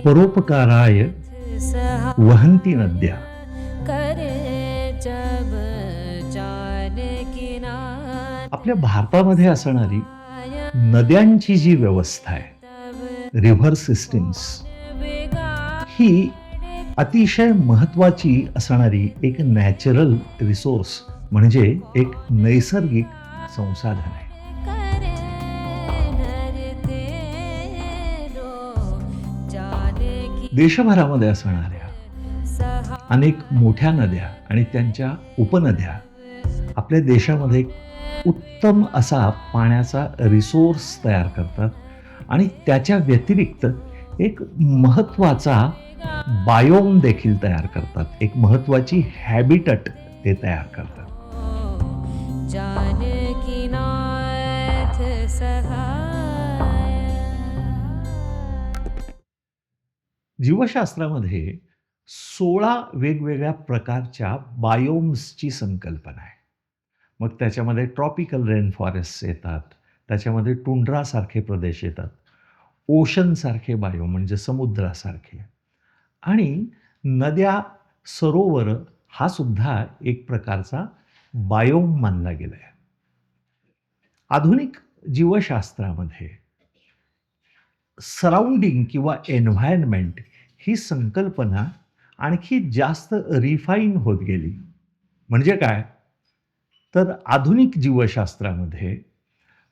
परोपकाराय वहंती नद्या। आपल्या भारतामध्ये असणारी नद्यांची जी व्यवस्था आहे रिव्हर सिस्टीम्स ही अतिशय महत्वाची असणारी एक नॅचरल रिसोर्स म्हणजे एक नैसर्गिक संसाधन आहे. देशभरामध्ये असणाऱ्या अनेक मोठ्या नद्या आणि त्यांच्या उपनद्या आपल्या देशामध्ये एक उत्तम असा पाण्याचा रिसोर्स तयार करतात आणि त्याच्या व्यतिरिक्त एक महत्त्वाचा बायोम देखील तयार करतात. एक महत्त्वाची हॅबिटट ते तयार करतात. जीवशास्त्रामध्ये सोळा वेगवेगळ्या प्रकारच्या बायोम्सची संकल्पना आहे. मग त्याच्यामध्ये ट्रॉपिकल रेन फॉरेस्ट येतात त्याच्यामध्ये टुंड्रासारखे प्रदेश येतात ओशनसारखे बायोम म्हणजे समुद्रासारखे. आणि नद्या सरोवर हा सुद्धा एक प्रकारचा बायोम मानला गेला आहे आधुनिक जीवशास्त्रामध्ये सराउंडिंग किंवा एन्व्हायरमेंट ही संकल्पना आणखी जास्त रिफाईन होत गेली. म्हणजे काय? तर आधुनिक जीवशास्त्रामध्ये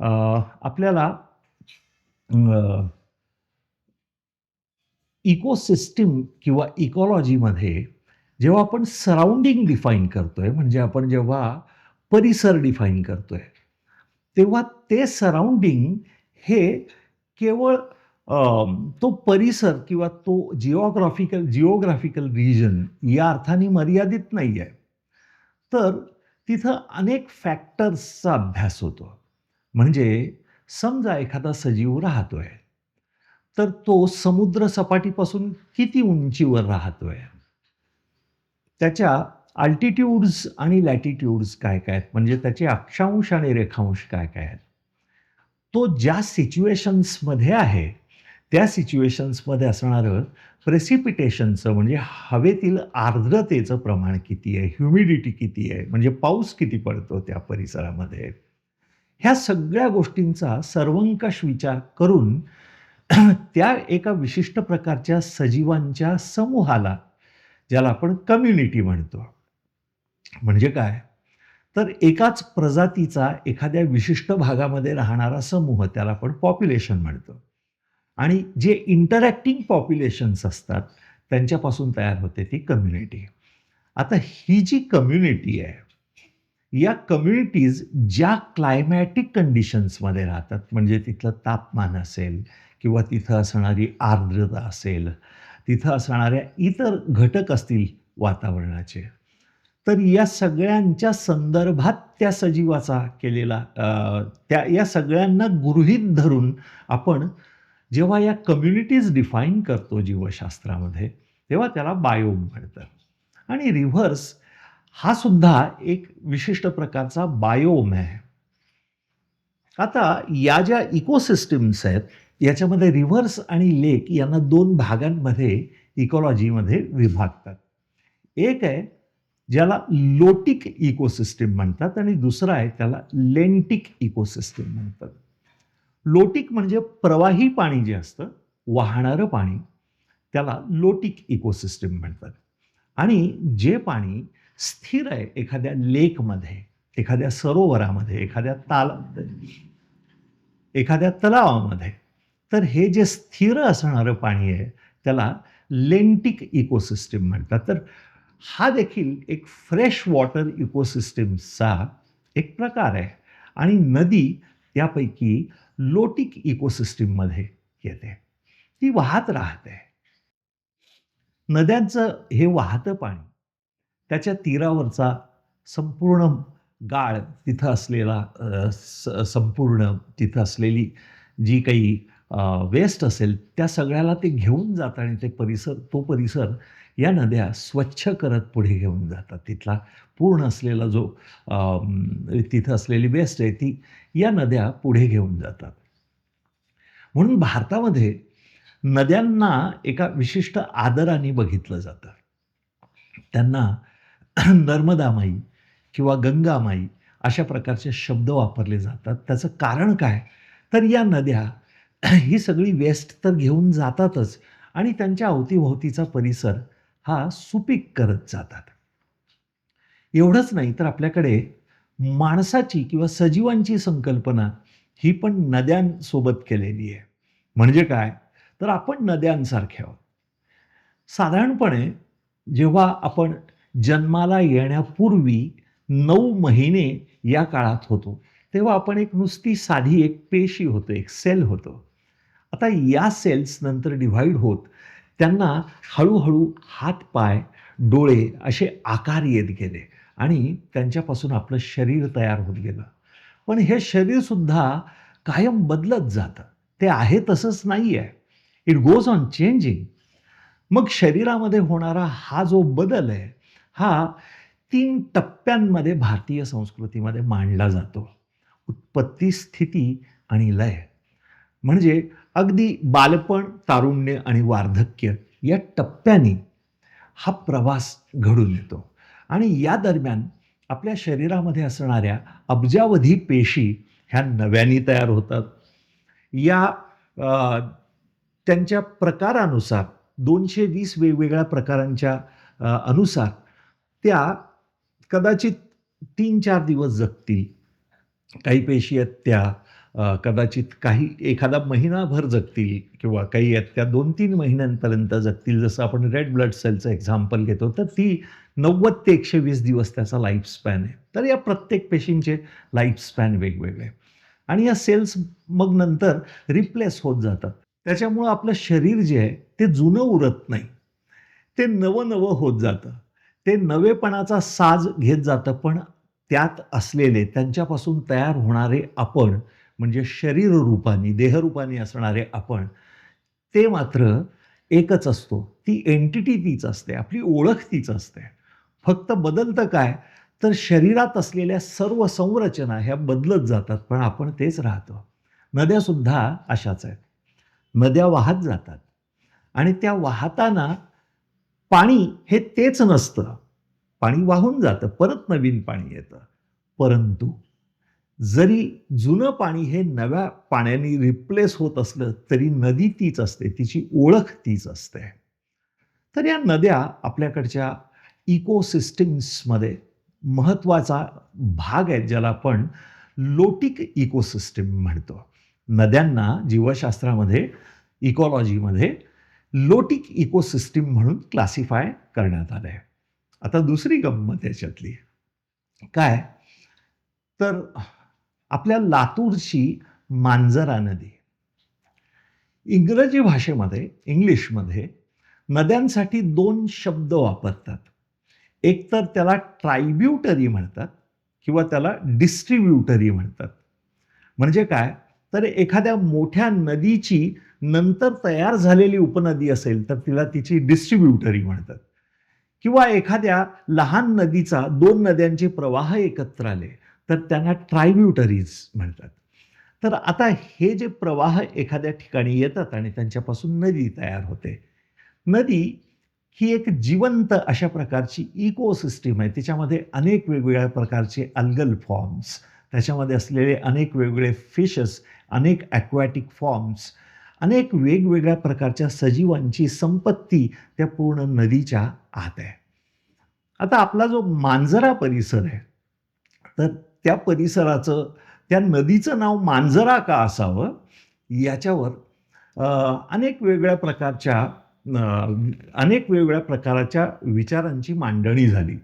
आपल्याला इकोसिस्टीम किंवा इकॉलॉजीमध्ये जेव्हा आपण सराउंडिंग डिफाईन करतोय म्हणजे आपण जेव्हा परिसर डिफाईन करतोय तेव्हा ते सराउंडिंग हे केवळ तो परिसर किंवा तो जिओग्राफिकल जिओग्राफिकल रिजन या अर्थाने मर्यादित नाही आहे तर तिथं अनेक फॅक्टर्सचा अभ्यास होतो. म्हणजे समजा एखादा सजीव राहतोय तर तो समुद्र सपाटीपासून किती उंचीवर राहतोय? त्याच्या अल्टिट्यूड्स आणि लॅटिट्यूड्स काय काय आहेत? म्हणजे त्याचे अक्षांश आणि रेखांश काय काय आहेत? तो ज्या सिच्युएशन्समध्ये आहे त्या सिच्युएशन्समध्ये असणारं प्रेसिपिटेशनचं म्हणजे हवेतील आर्द्रतेचं प्रमाण किती आहे? ह्युमिडिटी किती आहे? म्हणजे पाऊस किती पडतो त्या परिसरामध्ये? ह्या सगळ्या गोष्टींचा सर्वंकष विचार करून त्या एका विशिष्ट प्रकारच्या सजीवांच्या समूहाला ज्याला आपण कम्युनिटी म्हणतो. म्हणजे काय? तर एकाच प्रजातीचा एखाद्या विशिष्ट भागामध्ये राहणारा समूह त्याला आपण पॉप्युलेशन म्हणतो. आणि जे इंटरॅक्टिंग पॉप्युलेशन्स असतात त्यांच्यापासून तयार होते ती कम्युनिटी आता ही जी कम्युनिटी आहे या कम्युनिटीज ज्या क्लायमॅटिक कंडिशन्समध्ये राहतात म्हणजे तिथलं तापमान असेल किंवा तिथं असणारी आर्द्रता असेल तिथं असणाऱ्या इतर घटक असतील वातावरणाचे तर या सगळ्यांच्या संदर्भात त्या सजीवाचा केलेला त्या या सगळ्यांना गृहीत धरून आपण जेव्हा या कम्युनिटीज डिफाईन करतो जीवशास्त्रामध्ये तेव्हा त्याला बायोम म्हणतात. आणि रिव्हर्स हा सुद्धा एक विशिष्ट प्रकारचा बायोम आहे. आता या ज्या इकोसिस्टीम्स आहेत याच्यामध्ये रिव्हर्स आणि लेक यांना दोन भागांमध्ये इकॉलॉजीमध्ये विभागतात. एक आहे ज्याला लोटिक इकोसिस्टीम म्हणतात आणि दुसरा आहे त्याला लेंटिक इकोसिस्टीम म्हणतात. लोटिक म्हणजे प्रवाही पाणी जे असतं वाहणारं पाणी त्याला लोटिक इकोसिस्टम म्हणतात. आणि जे पाणी स्थिर आहे एखाद्या लेकमध्ये एखाद्या सरोवरामध्ये एखाद्या ताल एखाद्या तलावामध्ये तर हे जे स्थिर असणारं पाणी आहे त्याला लेंटिक इकोसिस्टम म्हणतात. तर हा देखील एक फ्रेश वॉटर इकोसिस्टमचा एक प्रकार आहे. आणि नदी त्यापैकी लोटिक इकोसिस्टीममध्ये येते. ती वाहत राहते. नद्यांचं हे वाहतं पाणी त्याच्या तीरावरचा संपूर्ण गाळ तिथं असलेला स- संपूर्ण तिथं असलेली जी काही वेस्ट असेल त्या सगळ्याला ते घेऊन जातं आणि ते परिसर तो परिसर या नद्या स्वच्छ करत पुढे घेऊन जातात. तिथला पूर्ण असलेला जो तिथं असलेली वेस्ट आहे ती या नद्या पुढे घेऊन जातात. म्हणून भारतामध्ये नद्यांना एका विशिष्ट आदराने बघितलं जातं. त्यांना नर्मदामाई किंवा गंगामाई अशा प्रकारचे शब्द वापरले जातात. त्याचं कारण काय? तर या नद्या ही सगळी वेस्ट तर घेऊन जातातच आणि त्यांच्या अवतीभोवतीचा परिसर हा सुपीक करत जातात. एवढंच नाही तर आपल्याकडे माणसाची किंवा सजीवांची संकल्पना ही पण नद्यांसोबत केलेली आहे. म्हणजे काय? तर आपण नद्यांसारखे आहोत. साधारणपणे जेव्हा आपण जन्माला येण्यापूर्वी नऊ महिने या काळात होतो तेव्हा आपण एक नुसती साधी एक पेशी होतो एक सेल होतो. आता या सेल्स नंतर डिव्हाइड होत त्यांना हळूहळू हात पाय डोळे असे आकार येत गेले आणि त्यांच्यापासून आपलं शरीर तयार होत गेलं. पण हे शरीरसुद्धा कायम बदलत जातं. ते आहे तसंच नाही आहे इट गोज ऑन चेंजिंग मग शरीरामध्ये होणारा हा जो बदल आहे हा तीन टप्प्यांमध्ये भारतीय संस्कृतीमध्ये मांडला जातो. उत्पत्ती स्थिती आणि लय. म्हणजे अगदी बालपण तारुण्य आणि वार्धक्य या टप्प्याने हा प्रवास घडून येतो. आणि या दरम्यान आपल्या शरीरामध्ये असणाऱ्या अब्जावधी पेशी ह्या नव्याने तयार होतात. या त्यांच्या प्रकारानुसार दोनशे वीस वेगवेगळ्या प्रकारांच्या अनुसार त्या कदाचित तीन चार दिवस जगतील. काही पेशी आहेत त्या कदाचित काही एखादा महिनाभर जगतील किंवा काही त्या दोन तीन महिन्यांपर्यंत जगतील. जसं आपण रेड ब्लड सेलचं एक्झाम्पल घेतो तर ती नव्वद ते एकशे वीस दिवस त्याचा लाईफ स्पॅन आहे. तर या प्रत्येक पेशींचे लाईफ स्पॅन वेगवेगळे. आणि या सेल्स मग नंतर रिप्लेस होत जातात. त्याच्यामुळं आपलं शरीर जे आहे ते जुनं उरत नाही. ते नवं नवं होत जातं. ते नवेपणाचा साज घेत जातं पण त्यात असलेले त्यांच्यापासून तयार होणारे आपण म्हणजे शरीर रूपाने देहरूपाने असणारे आपण ते मात्र एकच असतो. ती एंटिटी तीच असते आपली ओळख तीच असते. फक्त बदलतं काय? तर शरीरात असलेल्या सर्व संरचना ह्या बदलत जातात पण आपण तेच राहतो. नद्यासुद्धा अशाच आहेत. नद्या वाहत जातात. आणि त्या वाहताना पाणी हे तेच नसतं. पाणी वाहून जातं परत नवीन पाणी येतं. परंतु जरी जुनं पाणी हे नव्या पाण्याने रिप्लेस होत असलं तरी नदी तीच असते तिची ओळख तीच असते. तर या नद्या आपल्याकडच्या इकोसिस्टिम्समध्ये महत्त्वाचा भाग आहे ज्याला आपण लोटिक इकोसिस्टीम म्हणतो. नद्यांना जीवशास्त्रामध्ये इकॉलॉजीमध्ये लोटिक इकोसिस्टीम म्हणून क्लासिफाय करण्यात आलं आहे आता दुसरी गंमत याच्यातली. काय? तर आपल्या लातूरची मांजरा नदी इंग्रजी भाषेमध्ये इंग्लिशमध्ये नद्यांसाठी दोन शब्द वापरतात. एक तर त्याला ट्रायब्युटरी म्हणतात किंवा त्याला डिस्ट्रीब्युटरी म्हणतात. म्हणजे काय? तर एखाद्या मोठ्या नदीची नंतर तयार झालेली उपनदी असेल तर तिला तिची डिस्ट्रीब्युटरी म्हणतात. किंवा एखाद्या लहान नदीचा दोन नद्यांचे प्रवाह एकत्र आले. तर त्यांना ट्रायब्युटरीज म्हणतात. तर आता हे जे प्रवाह एखाद्या ठिकाणी येतात आणि त्यांच्यापासून नदी तयार होते. नदी ही एक जिवंत अशा प्रकारची इकोसिस्टीम आहे. तिच्यामध्ये अनेक वेगवेगळ्या प्रकारचे अल्गल फॉर्म्स त्याच्यामध्ये असलेले अनेक वेगवेगळे फिशस अनेक ॲक्वॅटिक फॉर्म्स अनेक वेगवेगळ्या प्रकारच्या सजीवांची संपत्ती त्या पूर्ण नदीच्या आत आहे. आता आपला जो मांजरा परिसर आहे तर त्या परिसराचं त्या नदीचं नाव मांजरा का असावं? याच्यावर अनेक वेगवेगळ्या प्रकारच्या अनेक वेगवेगळ्या प्रकारच्या विचारांची मांडणी झाली.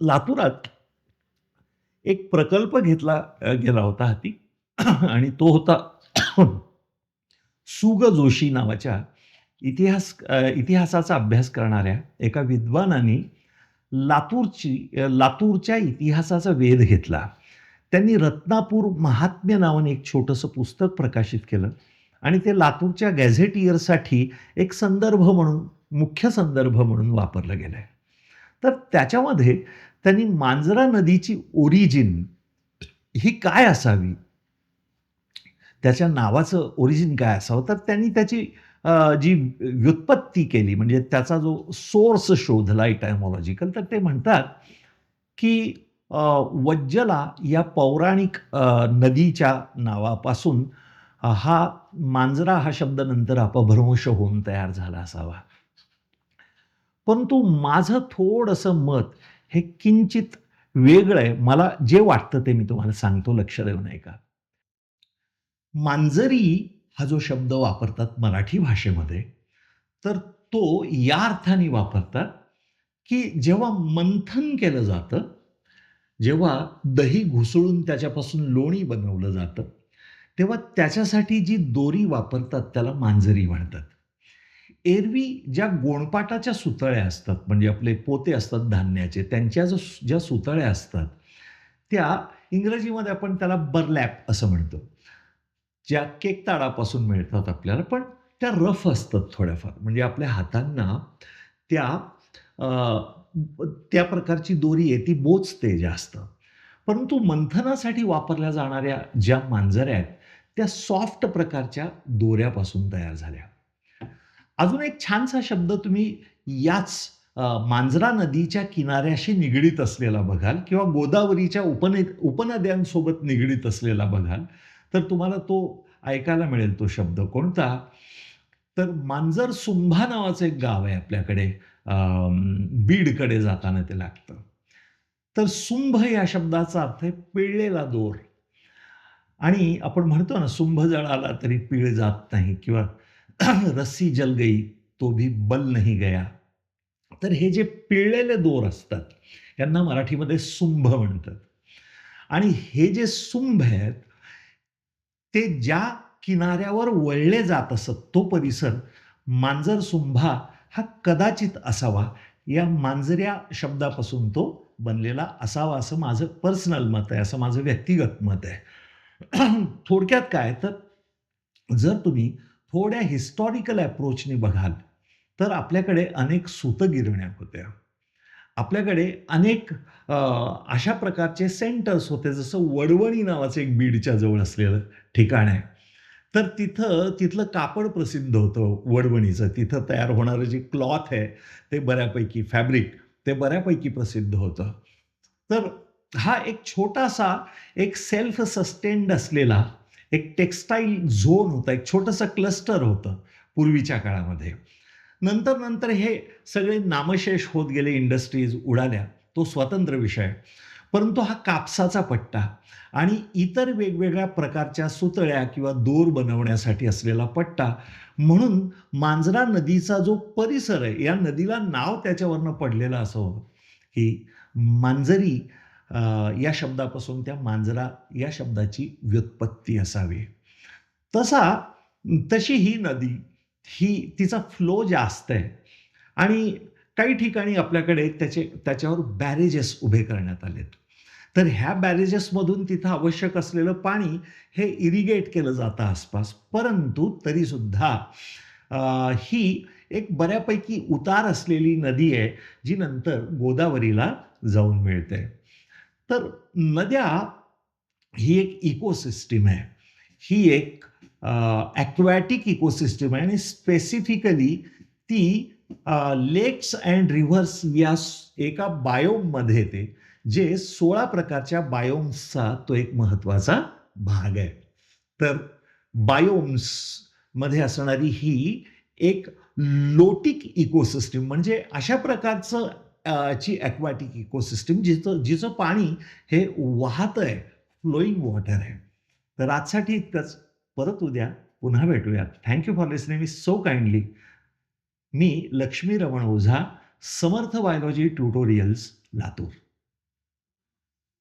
लातूरात एक प्रकल्प घेतला गेला होता हाती आणि तो होता सुग जोशी नावाच्या इतिहास इतिहासाचा अभ्यास करणाऱ्या एका विद्वानाने लातूरची लातूरच्या इतिहासाचा वेध घेतला. त्यांनी रत्नापूर महात्म्य नावाने एक छोटंसं पुस्तक प्रकाशित केलं. आणि ते लातूरच्या गॅझेटियरसाठी एक संदर्भ म्हणून मुख्य संदर्भ म्हणून वापरलं गेलं आहे तर त्याच्यामध्ये त्यांनी मांजरा नदीची ओरिजिन ही काय असावी? त्याच्या नावाचं ओरिजिन काय असावं? तर त्यांनी त्याची जी व्युत्पत्ती केली म्हणजे त्याचा जो सोर्स शोधला इटायमॉलॉजिकल तर ते म्हणतात की वज्जला या पौराणिक नदीच्या नावापासून हा मांजरा हा शब्द नंतर अपभ्रंश होऊन तयार झाला असावा. परंतु माझं थोडंसं मत हे किंचित वेगळं आहे. मला जे वाटतं ते मी तुम्हाला सांगतो लक्ष देऊ नये का मांजरी हा जो शब्द वापरतात मराठी भाषेमध्ये तर तो या अर्थाने वापरतात की जेव्हा मंथन केलं जातं जेव्हा दही घुसळून त्याच्यापासून लोणी बनवलं जातं तेव्हा त्याच्यासाठी जी दोरी वापरतात त्याला मांजरी म्हणतात. एरवी ज्या गोणपाटाच्या सुतळ्या असतात म्हणजे आपले पोते असतात धान्याचे त्यांच्या जो ज्या सुतळ्या असतात त्या इंग्रजीमध्ये आपण त्याला बर्लॅप असं म्हणतो. ज्या केक केकताडापासून मिळतात आपल्याला पण त्या रफ असतात थोड्याफार. म्हणजे आपल्या हातांना त्या त्या प्रकारची दोरी आहे ती बोचते जास्त. परंतु मंथनासाठी वापरल्या जाणाऱ्या ज्या मांजऱ्या आहेत त्या सॉफ्ट प्रकारच्या दोऱ्यापासून तयार झाल्या. अजून एक छानसा शब्द तुम्ही याच मांजरा नदीच्या किनाऱ्याशी निगडीत असलेला बघाल किंवा गोदावरीच्या उपने उपनद्यांसोबत निगडीत असलेला बघाल. तर तुम्हाला तो ऐकायला मिळेल तो शब्द. कोणता? तर मांजर सुंभा नावाचं एक गाव आहे आपल्याकडे. बीडकडे जाताना ते लागतं. तर सुंभ या शब्दाचा अर्थ आहे पिळलेला दोर. आणि आपण म्हणतो ना सुंभ जळाला तरी पिळ जात नाही किंवा रस्सी जल गई तो भी बल नाही गया. तर हे जे पिळलेले दोर असतात यांना मराठीमध्ये सुंभ म्हणतात. आणि हे जे सुंभ आहेत ते ज्या किनाऱ्यावर वळले जात असत तो परिसर मांजर सुंभा हा कदाचित असावा. या मांजऱ्या शब्दापासून तो बनलेला असावा असं माझं पर्सनल मत आहे असं माझं व्यक्तिगत मत आहे. थोडक्यात काय तर जर तुम्ही थोड्या हिस्टॉरिकल ॲप्रोचने बघाल तर आपल्याकडे अनेक सूतगिरण्या होत्या. आपल्याकडे अनेक अशा प्रकारचे सेंटर्स होते जसं वडवणी नावाचं एक बीडच्या जवळ असलेलं ठिकाण आहे. तर तिथं तिथलं कापड प्रसिद्ध होतं वडवणीचं. तिथं तयार होणारं जे क्लॉथ आहे ते बऱ्यापैकी फॅब्रिक ते बऱ्यापैकी प्रसिद्ध होतं. तर हा एक छोटासा एक सेल्फ सस्टेन्ड असलेला एक टेक्स्टाईल झोन होता एक छोटंसं क्लस्टर होतं पूर्वीच्या काळामध्ये. नंतर नंतर हे सगळे नामशेष होत गेले इंडस्ट्रीज उडाल्या. तो स्वतंत्र विषय. परंतु हा कापसाचा पट्टा आणि इतर वेगवेगळ्या प्रकारच्या सुतळ्या किंवा दोर बनवण्यासाठी असलेला पट्टा म्हणून मांजरा नदीचा जो परिसर आहे या नदीला नाव त्याच्यावरनं पडलेलं असं की मांजरी या शब्दापासून त्या मांजरा या शब्दाची व्युत्पत्ती असावी. तसा तशी ही नदी ही तिचा फ्लो जास्त आहे. आणि काही ठिकाणी आपल्याकडे त्याचे त्याच्यावर बॅरेजेस उभे करण्यात आलेत. तर ह्या बॅरेजेसमधून तिथं आवश्यक असलेलं पाणी हे इरिगेट केलं जातं आसपास. परंतु तरीसुद्धा ही एक बऱ्यापैकी उतार असलेली नदी आहे जी नंतर गोदावरीला जाऊन मिळते. तर नद्या ही एक इकोसिस्टीम आहे. ही एक ॲक्वॅटिक इकोसिस्टम आहे. आणि स्पेसिफिकली ती लेक्स अँड रिव्हर्स या एका बायोममध्ये येते जे सोळा प्रकारच्या बायोम्सचा तो एक महत्त्वाचा भाग आहे. तर बायोम्समध्ये असणारी ही एक लोटिक इकोसिस्टम म्हणजे अशा प्रकारचं ची ॲक्वॅटिक इकोसिस्टम जिचं जिचं पाणी हे वाहत आहे फ्लोईंग वॉटर आहे. तर आजसाठी इतकंच. परत उद्या पुन्हा भेटूयात. थँक्यू फॉर लिसनिंग मी सो काइंडली मी लक्ष्मी रमण ओझा समर्थ बायोलॉजी ट्युटोरियल्स लातूर.